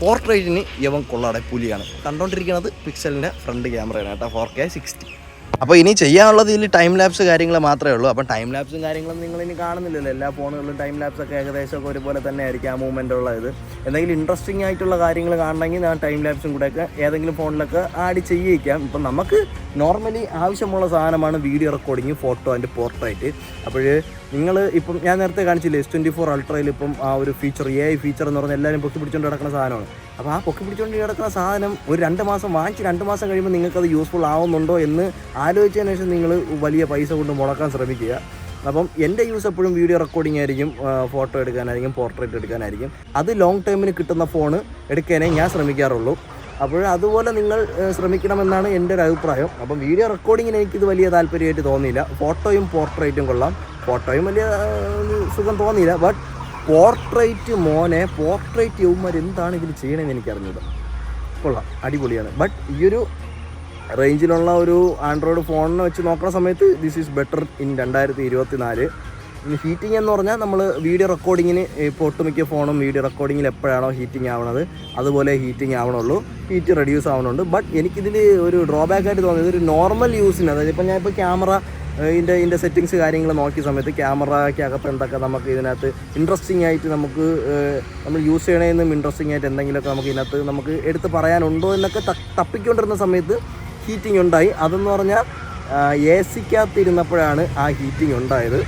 പോർട്രേറ്റിന് യവൻ കൊള്ളാടെ പുലിയാണ്. കണ്ടുകൊണ്ടിരിക്കുന്നത് പിക്സലിന്റെ ഫ്രണ്ട് ക്യാമറയാണ് കേട്ടോ ഫോർ കെ സിക്സ്റ്റി അപ്പോൾ ഇനി ചെയ്യാനുള്ളത് ഇതിൽ ടൈം ലാപ്സ് കാര്യങ്ങൾ മാത്രമേ ഉള്ളൂ. അപ്പം ടൈം ലാപ്സും കാര്യങ്ങളും നിങ്ങൾ ഇനി കാണുന്നില്ലല്ലോ. എല്ലാ ഫോണുകളിലും ടൈം ലാപ്സ് ഒക്കെ ഏകദേശം ഒക്കെ ഒരുപോലെ തന്നെ ആയിരിക്കും ആ മൂവ്മെന്റ് ഉള്ള ഇത്. എന്തെങ്കിലും ഇൻട്രസ്റ്റിംഗ് ആയിട്ടുള്ള കാര്യങ്ങൾ കാണണമെങ്കിൽ ഞാൻ ടൈം ലാപ്സും കൂടെയൊക്കെ ഏതെങ്കിലും ഫോണിലൊക്കെ ആഡ് ചെയ്യിക്കാം. ഇപ്പം നമുക്ക് നോർമലി ആവശ്യമുള്ള സാധനമാണ് video recording photo and portrait അപ്പോൾ നിങ്ങൾ ഇപ്പം ഞാൻ നേരത്തെ കാണിച്ചില്ലേ എസ് ട്വന്റി ഫോർ അൾട്രയിൽ ഇപ്പം ആ ഒരു ഫീച്ചർ എ ഐ ഫീച്ചർ എന്ന് പറഞ്ഞാൽ എല്ലാവരും പൊക്കി പിടിച്ചുകൊണ്ട് കിടക്കുന്ന സാധനമാണ്. അപ്പോൾ ആ പൊക്കി പിടിച്ചുകൊണ്ട് കിടക്കുന്ന സാധനം ഒരു രണ്ട് മാസം വാങ്ങിച്ച് രണ്ട് മാസം കഴിയുമ്പോൾ നിങ്ങൾക്കത് യൂസ്ഫുൾ ആവുന്നുണ്ടോ എന്ന് ആലോചിച്ചതിന് ശേഷം നിങ്ങൾ വലിയ പൈസ കൊണ്ട് മുടക്കാൻ ശ്രമിക്കുക. അപ്പം എന്റെ യൂസ് എപ്പോഴും വീഡിയോ റെക്കോർഡിംഗ് ആയിരിക്കും ഫോട്ടോ എടുക്കാനായിരിക്കും പോർട്രേറ്റ് എടുക്കാനായിരിക്കും. അത് ലോങ് ടൈമിന് കിട്ടുന്ന ഫോൺ എടുക്കാനേ ഞാൻ ശ്രമിക്കാറുള്ളൂ. അപ്പോൾ അതുപോലെ നിങ്ങൾ ശ്രമിക്കണമെന്നാണ് എന്റെ ഒരു അഭിപ്രായം. അപ്പം വീഡിയോ റെക്കോർഡിങ്ങിന് എനിക്കിത് വലിയ താല്പര്യമായിട്ട് തോന്നിയില്ല. ഫോട്ടോയും പോർട്രേറ്റും കൊള്ളാം. ഫോട്ടോയും വലിയ സുഖം തോന്നിയില്ല. ബട്ട് പോർട്രേറ്റ് മോനെ പോർട്രേറ്റ് യൗമാർ എന്താണ് ഇതിൽ ചെയ്യണമെന്ന് എനിക്കറിഞ്ഞത് കൊള്ളാം. അടിപൊളിയാണ്. ബട്ട് ഈ ഒരു റേഞ്ചിലുള്ള ഒരു ആൻഡ്രോയിഡ് ഫോണിനെ വെച്ച് നോക്കുന്ന സമയത്ത് ദിസ് ഈസ് ബെറ്റർ ഇൻ രണ്ടായിരത്തി ഇരുപത്തി നാല് ഇനി ഹീറ്റിംഗ് എന്ന് പറഞ്ഞാൽ നമ്മൾ വീഡിയോ റെക്കോർഡിങ്ങിന് ഇപ്പോൾ ഒട്ടുമിക്ക ഫോണും വീഡിയോ റെക്കോർഡിങ്ങിൽ എപ്പോഴാണോ ഹീറ്റിംഗ് ആവണത് അതുപോലെ ഹീറ്റിംഗ് ആവണുള്ളൂ ഹീറ്റ് റെഡ്യൂസ് ആവണുണ്ട്. ബട്ട് എനിക്കിതിൽ ഒരു ഡ്രോബാക്ക് ആയിട്ട് തോന്നിയത് ഒരു നോർമൽ യൂസിന് അതായത് ഇപ്പോൾ ഞാൻ ഇപ്പോൾ ക്യാമറ ഇതിന്റെ ഇതിന്റെ സെറ്റിങ്സ് കാര്യങ്ങൾ നോക്കിയ സമയത്ത് ക്യാമറയ്ക്ക് അകത്ത് എന്തൊക്കെ നമുക്ക് ഇതിനകത്ത് ഇൻട്രസ്റ്റിംഗ് ആയിട്ട് നമുക്ക് നമ്മൾ യൂസ് ചെയ്യണേന്നും ഇൻട്രസ്റ്റിംഗ് ആയിട്ട് എന്തെങ്കിലുമൊക്കെ നമുക്ക് ഇതിനകത്ത് നമുക്ക് എടുത്ത് പറയാനുണ്ടോ എന്നൊക്കെ തപ്പിക്കൊണ്ടിരുന്ന സമയത്ത് ഹീറ്റിംഗ് ഉണ്ടായി. അതെന്ന് പറഞ്ഞാൽ എ സിക്കകത്ത് ഇരുന്നപ്പോഴാണ് ആ ഹീറ്റിംഗ് ഉണ്ടായത്.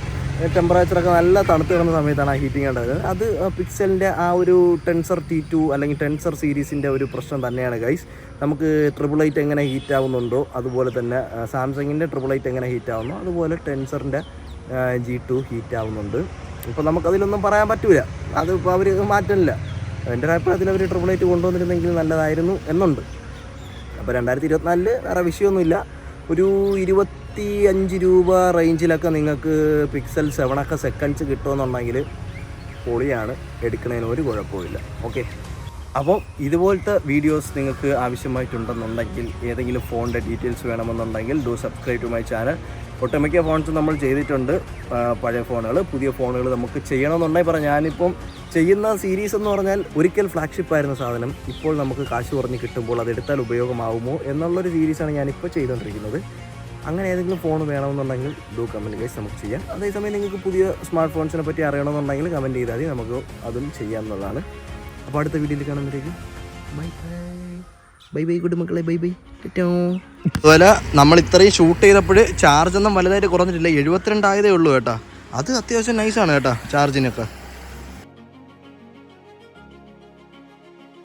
ടെമ്പറേച്ചറൊക്കെ നല്ല തണുത്ത് കിടന്ന സമയത്താണ് ആ ഹീറ്റിംഗ് ഉണ്ടായത്. അത് പിക്സലിന്റെ ആ ഒരു ടെൻസർ ടി ടു അല്ലെങ്കിൽ ടെൻസർ സീരീസിന്റെ ഒരു പ്രശ്നം തന്നെയാണ് ഗൈസ് നമുക്ക് ട്രിപ്പിൾ എയ്റ്റ് എങ്ങനെ ഹീറ്റ് ആവുന്നുണ്ടോ അതുപോലെ തന്നെ സാംസങ്ങിന്റെ ട്രിപ്പിൾ എയ്റ്റ് എങ്ങനെ ഹീറ്റ് ആവുന്നു അതുപോലെ ടെൻസറിന്റെ ജി ടു ഹീറ്റ് ആവുന്നുണ്ട്. ഇപ്പോൾ നമുക്കതിലൊന്നും പറയാൻ പറ്റില്ല അത് ഇപ്പോൾ അവർ മാറ്റമില്ല എന്റെ അഭിപ്രായത്തിൽ അവർ ട്രിപ്പിൾ എയ്റ്റ് കൊണ്ടുവന്നിരുന്നെങ്കിൽ നല്ലതായിരുന്നു എന്നുണ്ട്. അപ്പോൾ രണ്ടായിരത്തി ഇരുപത്തിനാലിൽ വേറെ വിഷയമൊന്നുമില്ല. ഒരു ഇരുപത്തി അഞ്ച് രൂപ റേഞ്ചിലൊക്കെ നിങ്ങൾക്ക് പിക്സൽ സെവനൊക്കെ സെക്കൻഡ്സ് കിട്ടുമെന്നുണ്ടെങ്കിൽ പൊളിയാണ് എടുക്കുന്നതിന് ഒരു കുഴപ്പമില്ല ഓക്കെ അപ്പോൾ ഇതുപോലത്തെ വീഡിയോസ് നിങ്ങൾക്ക് ആവശ്യമായിട്ടുണ്ടെന്നുണ്ടെങ്കിൽ ഏതെങ്കിലും ഫോണിന്റെ ഡീറ്റെയിൽസ് വേണമെന്നുണ്ടെങ്കിൽ do subscribe to my channel ഒട്ടുമിക്ക ഫോൺസും നമ്മൾ ചെയ്തിട്ടുണ്ട് പഴയ ഫോണുകൾ പുതിയ ഫോണുകൾ നമുക്ക് ചെയ്യണമെന്നുണ്ടെങ്കിൽ പറയാം ഞാനിപ്പം ചെയ്യുന്ന സീരീസ് എന്ന് പറഞ്ഞാൽ ഒരിക്കൽ ഫ്ലാഗ്ഷിപ്പ് ആയിരുന്ന സാധനം ഇപ്പോൾ നമുക്ക് കാശ് കുറഞ്ഞ് കിട്ടുമ്പോൾ അതെടുത്താൽ ഉപയോഗമാവുമോ എന്നുള്ളൊരു സീരീസാണ് ഞാനിപ്പോൾ ചെയ്തുകൊണ്ടിരിക്കുന്നത് അങ്ങനെ ഏതെങ്കിലും ഫോൺ വേണമെന്നുണ്ടെങ്കിൽ ഡു ഗൈസ് നമുക്ക് ചെയ്യാം. അതേസമയം നിങ്ങൾക്ക് പുതിയ സ്മാർട്ട് ഫോൺസിനെ പറ്റി അറിയണമെന്നുണ്ടെങ്കിൽ കമന്റ് ചെയ്താൽ മതി നമുക്ക് അതും ചെയ്യാമെന്നുള്ളതാണ് അപ്പോൾ അടുത്ത വീഡിയോയിൽ കാണുമ്പോഴേക്കും bye bye bye bye good മക്കളെ ബൈ ബൈ. അതുപോലെ നമ്മൾ ഇത്രയും ഷൂട്ട് ചെയ്തപ്പോൾ ചാർജ് ഒന്നും വലുതായിട്ട് കുറഞ്ഞിട്ടില്ല. എഴുപത്തിരണ്ടായതേ ഉള്ളൂ കേട്ടോ. അത് അത്യാവശ്യം നൈസാണ് കേട്ടോ ചാർജിനൊക്കെ.